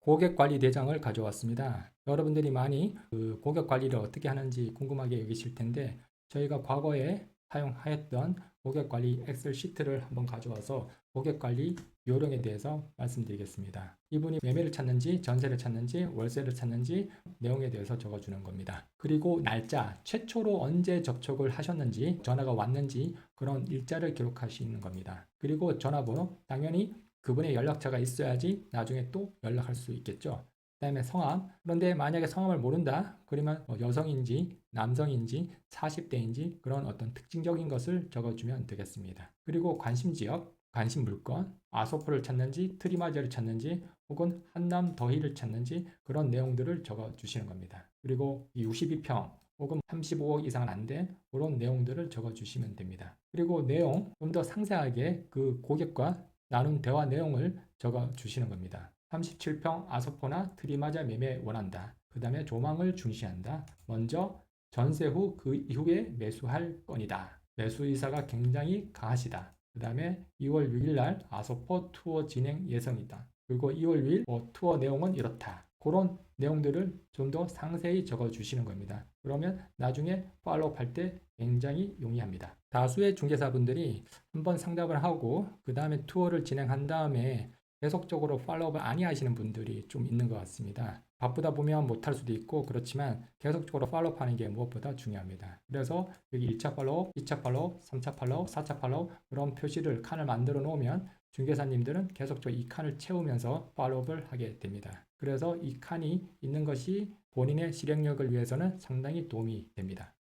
고객 관리 대장을 가져왔습니다. 여러분들이 많이 그 고객 관리를 어떻게 하는지 궁금하게 여기실 텐데 저희가 과거에 사용하였던 고객 관리 엑셀 시트를 한번 가져와서 고객 관리 요령에 대해서 말씀드리겠습니다. 이분이 매매를 찾는지 전세를 찾는지 월세를 찾는지 내용에 대해서 적어주는 겁니다. 그리고 날짜, 최초로 언제 접촉을 하셨는지 전화가 왔는지 그런 일자를 기록하시는 겁니다. 그리고 전화번호 당연히 그분의 연락처가 있어야지 나중에 또 연락할 수 있겠죠. 그 다음에 성함. 그런데 만약에 성함을 모른다. 그러면 뭐 여성인지 남성인지 40대인지 그런 어떤 특징적인 것을 적어주면 되겠습니다. 그리고 관심 지역, 관심 물건, 아소포를 찾는지 트리마저를 찾는지 혹은 한남 더히를 찾는지 그런 내용들을 적어주시는 겁니다. 그리고 62평 혹은 35억 이상은 안 된 그런 내용들을 적어주시면 됩니다. 그리고 내용 좀 더 상세하게 그 고객과 나눈 대화 내용을 적어 주시는 겁니다. 37평 아소포나 트리마자 매매 원한다. 그 다음에 조망을 중시한다. 먼저 전세 후 그 이후에 매수할 건이다. 매수 의사가 굉장히 강하시다. 그 다음에 2월 6일 날 아소포 투어 진행 예정이다. 그리고 2월 6일 뭐 투어 내용은 이렇다. 그런 내용들을 좀 더 상세히 적어 주시는 겁니다. 그러면 나중에 팔로우 할때 굉장히 용이합니다. 다수의 중개사분들이 한번 상담을 하고 그 다음에 투어를 진행한 다음에 계속적으로 팔로우업을 안 하시는 분들이 좀 있는 것 같습니다. 바쁘다 보면 못할 수도 있고 그렇지만 계속적으로 팔로우업 하는 게 무엇보다 중요합니다. 그래서 여기 1차 팔로우, 2차 팔로우, 3차 팔로우, 4차 팔로우 그런 표시를 칸을 만들어 놓으면 중개사님들은 계속적으로 이 칸을 채우면서 팔로우업을 하게 됩니다. 그래서 이 칸이 있는 것이 본인의 실행력을 위해서는 상당히 도움이 됩니다.